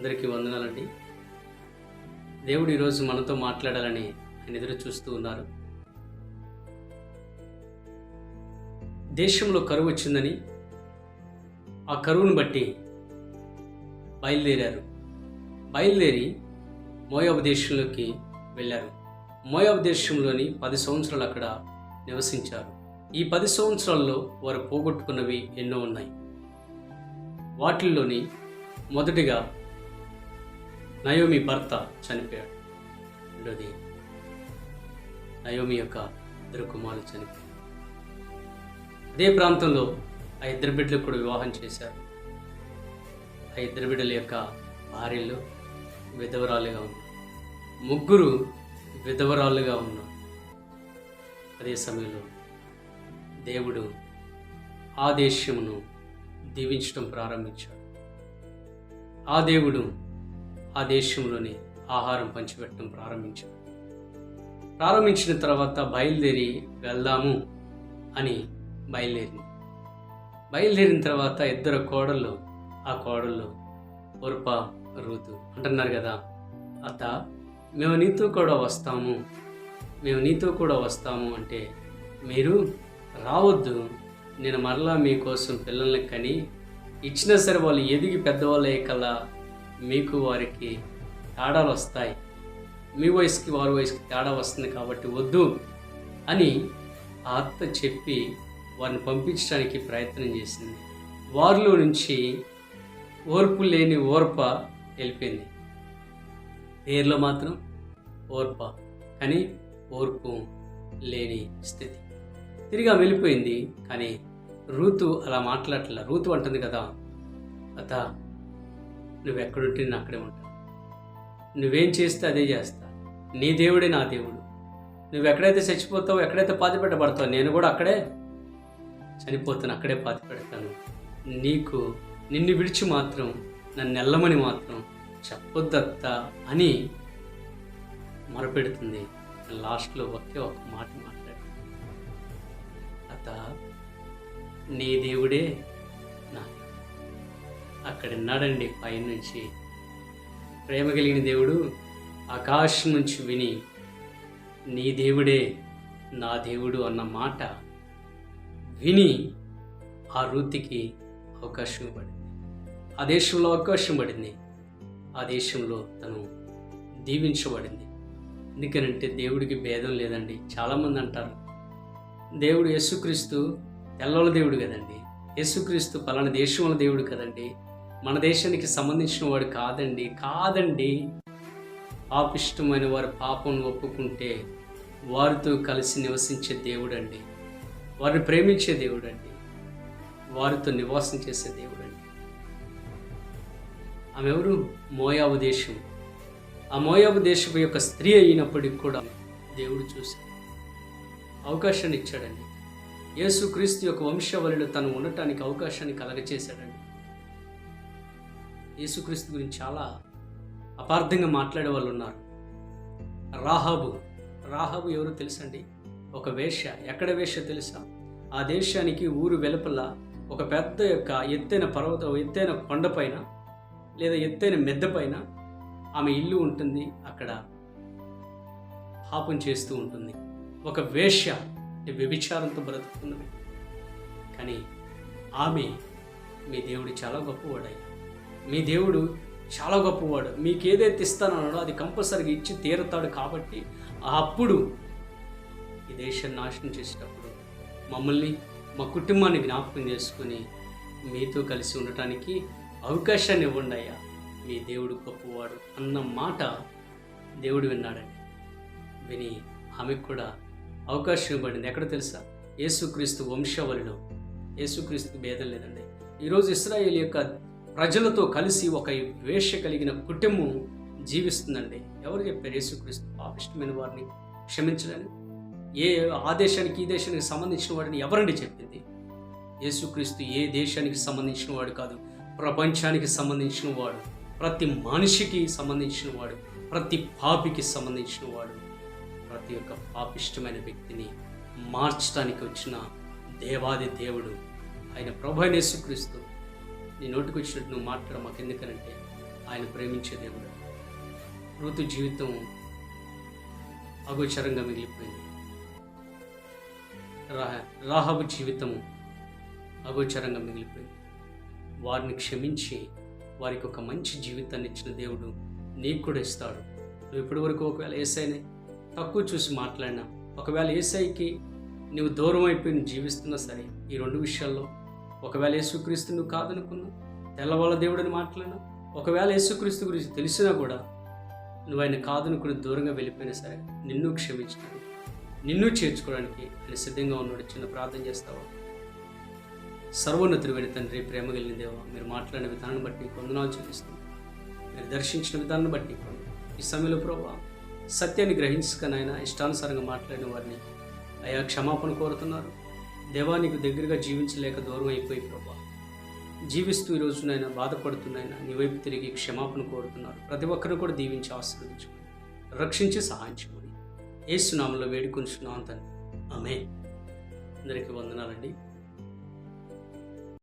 అందరికీ వందనాలండి. దేవుడు ఈరోజు మనతో మాట్లాడాలని ఆయన ఎదురు చూస్తూ ఉన్నారు. దేశంలో కరువు వచ్చిందని ఆ కరువును బట్టి బయలుదేరారు. బయలుదేరి మోయాబు దేశంలోకి వెళ్ళారు. మోయాబు దేశంలోని పది సంవత్సరాలు అక్కడ నివసించారు. ఈ పది సంవత్సరాల్లో వారు పోగొట్టుకున్నవి ఎన్నో ఉన్నాయి. వాటిల్లోని మొదటిగా నయోమి భర్త చనిపోయాడు. రెండోది నయోమి యొక్క ఇద్దరు కుమారులు చనిపోయారు. అదే ప్రాంతంలో ఆ ఇద్దరు బిడ్డలు కూడా వివాహం చేశారు. ఆ ఇద్దరు బిడ్డల యొక్క భార్యలు విధవరాలుగా ఉన్నారు. ముగ్గురు విధవరాలుగా ఉన్నారు. అదే సమయంలో దేవుడు ఆ దేశమును దీవించడం ప్రారంభించాడు. ఆ దేవుడు ఆ దేశంలోని ఆహారం పంచిపెట్టడం ప్రారంభించాడు ప్రారంభించిన తర్వాత బయలుదేరి వెళ్దాము అని బయలుదేరింది బయలుదేరిన తర్వాత ఇద్దరు కోడళ్ళు ఆ కోడళ్ళు ఉర్ప రూతు అంటున్నారు కదా అత్త మేము నీతో కూడా వస్తాము మేము నీతో కూడా వస్తాము అంటే మీరు రావద్దు నేను మరలా మీకోసం పిల్లల్ని కని ఇచ్చినా సరే వాళ్ళు ఎదిగి పెద్దవాళ్ళు కల్లా మీకు వారికి తేడాలు వస్తాయి. మీ వయసుకి వారి వయసుకి తేడా వస్తుంది కాబట్టి వద్దు అని ఆ అత్త చెప్పి వారిని పంపించడానికి ప్రయత్నం చేసింది. వారిలో నుంచి ఓర్పు లేని ఓర్ప వెళ్ళిపోయింది. పేర్లో మాత్రం ఓర్ప కానీ ఓర్పు లేని స్థితి. తిరిగి ఆమె వెళ్ళిపోయింది కానీ రూతు అలా మాట్లాడలే రూతు అంటుంది కదా అత నువ్వు ఎక్కడుంటే నేను అక్కడే ఉంటా. నువ్వేం చేస్తే అదే చేస్తా. నీ దేవుడే నా దేవుడు. నువ్వు ఎక్కడైతే చచ్చిపోతావో ఎక్కడైతే పాతి పెట్టబడతావో నేను కూడా అక్కడే చనిపోతాను అక్కడే పాతి పెడతాను నీకు నిన్ను విడిచి మాత్రం నన్ను నెల్లమని మాత్రం చెప్పొద్దత్త అని మొరపెడుతుంది. లాస్ట్లో ఒకే ఒక మాట మాట్లాడు అత్త నీ దేవుడే నా అక్కడ ఉన్నాడండి పైనుంచి. ప్రేమ కలిగిన దేవుడు ఆకాశం నుంచి విని నీ దేవుడే నా దేవుడు అన్న మాట విని ఆ వృత్తికి అవకాశం పడింది ఆ దేశంలో అవకాశం పడింది ఆ దేశంలో తను దీవించబడింది. ఎందుకనంటే దేవుడికి భేదం లేదండి. చాలామంది అంటారు దేవుడు యేసుక్రీస్తు తెల్లల దేవుడు కదండి. యేసుక్రీస్తు పలానా దేశంలో దేవుడు కదండి. మన దేశానికి సంబంధించిన వాడు కాదండి. కాదండి. పాపిష్టమైన వారి పాపం ఒప్పుకుంటే వారితో కలిసి నివసించే దేవుడు అండి వారిని ప్రేమించే దేవుడు అండి వారితో నివాసం చేసే దేవుడు అండి ఆమె ఎవరు మోయాబు దేశం. ఆ మోయాబు దేశపు యొక్క స్త్రీ అయినప్పటికి కూడా దేవుడు చూశాడు అవకాశాన్ని ఇచ్చాడండి. యేసు క్రీస్తు యొక్క వంశావళిలో తను ఉండటానికి అవకాశాన్ని కలగచేశాడండి యేసుక్రీస్తు గురించి చాలా అపార్థంగా మాట్లాడే వాళ్ళు ఉన్నారు. రాహాబు రాహాబు ఎవరు తెలుసండి? ఒక వేష ఎక్కడ వేష తెలుసా? ఆ దేశానికి ఊరు వెలుపల ఒక పెద్ద యొక్క ఎత్తైన పర్వతం ఎత్తైన కొండపైన లేదా ఎత్తైన మెద్దపైన ఆమె ఇల్లు ఉంటుంది. అక్కడ పాపం చేస్తూ ఉంటుంది. ఒక వేశ్య అంటే వ్యభిచారంతో బ్రతుకుతున్నది. కానీ ఆమె మీ దేవుడు చాలా గొప్పవాడయ్యా. మీ దేవుడు చాలా గొప్పవాడు. మీకు ఏదైతే ఇస్తానన్నాడో అది కంపల్సరీగా ఇచ్చి తీరుతాడు కాబట్టి అప్పుడు ఈ దేశాన్ని నాశనం చేసేటప్పుడు మమ్మల్ని మా కుటుంబాన్ని జ్ఞాపకం చేసుకుని మీతో కలిసి ఉండటానికి అవకాశాన్ని ఇవ్వండి అయ్యా. మీ దేవుడు గొప్పవాడు అన్న మాట దేవుడు విన్నాడండి. విని ఆమెకు కూడా అవకాశం ఇవ్వబడింది. ఎక్కడ తెలుసా? యేసుక్రీస్తు వంశావళిలో. యేసుక్రీస్తు భేదం లేదండి. ఈరోజు ఇస్రాయేల్ యొక్క ప్రజలతో కలిసి ఒక వేష కలిగిన కుటుంబం జీవిస్తుందండి. ఎవరు చెప్పారు? యేసుక్రీస్తు పాపిష్టమైన వారిని క్షమించడని? ఏ ఆ దేశానికి ఈ దేశానికి సంబంధించిన వాడిని ఎవరండి చెప్పింది? యేసుక్రీస్తు ఏ దేశానికి సంబంధించిన వాడు కాదు ప్రపంచానికి సంబంధించిన వాడు ప్రతి మనిషికి సంబంధించిన వాడు ప్రతి పాపికి సంబంధించిన వాడు ప్రతి ఒక్క పాపిష్టమైన వ్యక్తిని మార్చడానికి వచ్చిన దేవాది దేవుడు ఆయన ప్రభు యేసుక్రీస్తు నీ నోటికి వచ్చినట్టు నువ్వు మాట్లాడ మాకు ఎందుకనంటే ఆయన ప్రేమించే దేవుడు. ఋతు జీవితం అగోచరంగా మిగిలిపోయింది. రాహ రాహబు జీవితం అగోచరంగా మిగిలిపోయింది. వారిని క్షమించి వారికి ఒక మంచి జీవితాన్ని ఇచ్చిన దేవుడు నీకు కూడా ఇస్తాడు. నువ్వు ఇప్పటి వరకు ఒకవేళ ఏసైని తక్కువ చూసి మాట్లాడినా ఒకవేళ ఏసైకి నువ్వు దూరం అయిపోయి జీవిస్తున్నా సరే ఈ రెండు విషయాల్లో ఒకవేళ యేసుక్రీస్తు నువ్వు కాదనుకున్నా తెల్లవాళ్ళ దేవుడిని మాట్లాడినా ఒకవేళ యేసుక్రీస్తు గురించి తెలిసినా కూడా నువ్వు ఆయన కాదనుకుని దూరంగా వెళ్ళిపోయినా సరే నిన్ను క్షమించడానికి నిన్ను చేర్చుకోవడానికి ఆయన సిద్ధంగా ఉన్నాడు. చిన్న ప్రార్థన చేస్తావా? సర్వోన్నతుడు వెళ్ళి తండ్రి ప్రేమ కలిగిన దేవా మీరు మాట్లాడిన విధానాన్ని బట్టి కొందనాలు చూపిస్తాం మీరు దర్శించిన విధానాన్ని బట్టి ఈ సమయంలో ప్రభావ సత్యాన్ని గ్రహించక నాయన ఇష్టానుసారంగా మాట్లాడిన వారిని అయా క్షమాపణ కోరుతున్నారు. దేవానికి దగ్గరగా జీవించలేక దూరం అయిపోయి ప్రభా. జీవిస్తూ ఈ రోజు నాయన బాధపడుతున్నాయన నీ వైపు తిరిగి క్షమాపణ కోరుతున్నారు ప్రతి ఒక్కరిని కూడా దీవించి ఆశీర్వదించుకోండి. రక్షించి సహాయం చేయమని ఏసునామంలో వేడుకొంచున్నాం తండ్రి. ఆమె అందరికీ వందనాలండి.